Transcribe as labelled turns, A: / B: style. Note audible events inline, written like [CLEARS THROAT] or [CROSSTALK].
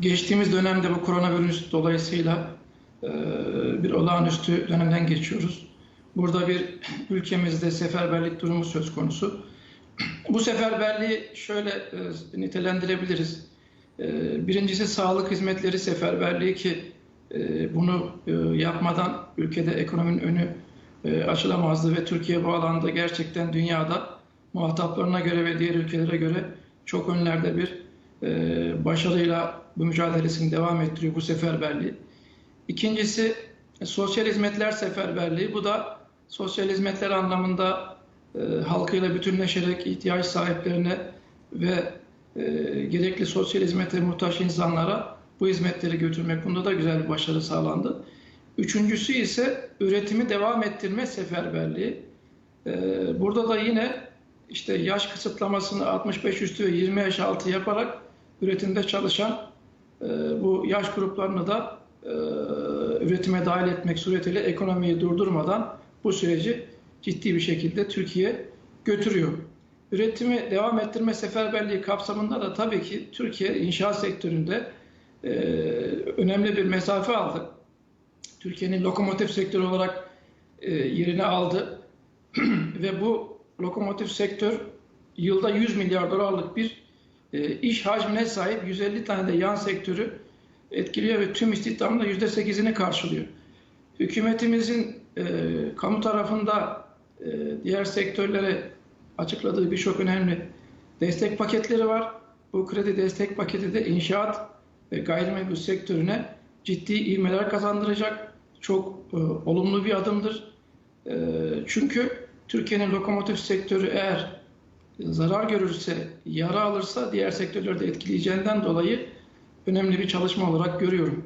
A: Geçtiğimiz dönemde bu koronavirüs dolayısıyla e, bir olağanüstü dönemden geçiyoruz. Burada bir ülkemizde seferberlik durumu söz konusu. Bu seferberliği şöyle e, nitelendirebiliriz. E, Birincisi sağlık hizmetleri seferberliği ki bunu yapmadan ülkede ekonominin önü açılamazdı ve Türkiye bu alanda gerçekten dünyada muhataplarına göre ve diğer ülkelere göre çok önlerde bir başarıyla bu mücadelesini devam ettiriyor bu seferberliği. İkincisi e, sosyal hizmetler seferberliği. Bu da sosyal hizmetler anlamında e, halkıyla bütünleşerek ihtiyaç sahiplerine ve e, gerekli sosyal hizmete muhtaç insanlara bu hizmetleri götürmek. Bunda da güzel bir başarı sağlandı. Üçüncüsü ise üretimi devam ettirme seferberliği. E, burada da yine işte yaş kısıtlamasını 65 üstü ve 20 yaş altı yaparak üretimde çalışan e, bu yaş gruplarını da e, üretime dahil etmek suretiyle ekonomiyi durdurmadan bu süreci ciddi bir şekilde Türkiye götürüyor. Üretimi devam ettirme seferberliği kapsamında da tabii ki Türkiye inşaat sektöründe e, önemli bir mesafe aldı. Türkiye'nin lokomotif sektörü olarak e, yerini aldı [CLEARS THROAT] ve bu lokomotif sektör yılda 100 milyar dolarlık bir iş hacmine sahip 150 tane de yan sektörü etkiliyor ve tüm istihdamın da %8'ini karşılıyor. Hükümetimizin e, kamu tarafında e, diğer sektörlere açıkladığı birçok önemli destek paketleri var. Bu kredi destek paketi de inşaat ve gayrimenkul sektörüne ciddi ivmeler kazandıracak. Çok e, olumlu bir adımdır. E, çünkü Türkiye'nin lokomotif sektörü eğer zarar görürse, yara alırsa diğer sektörleri de etkileyeceğinden dolayı önemli bir çalışma olarak görüyorum.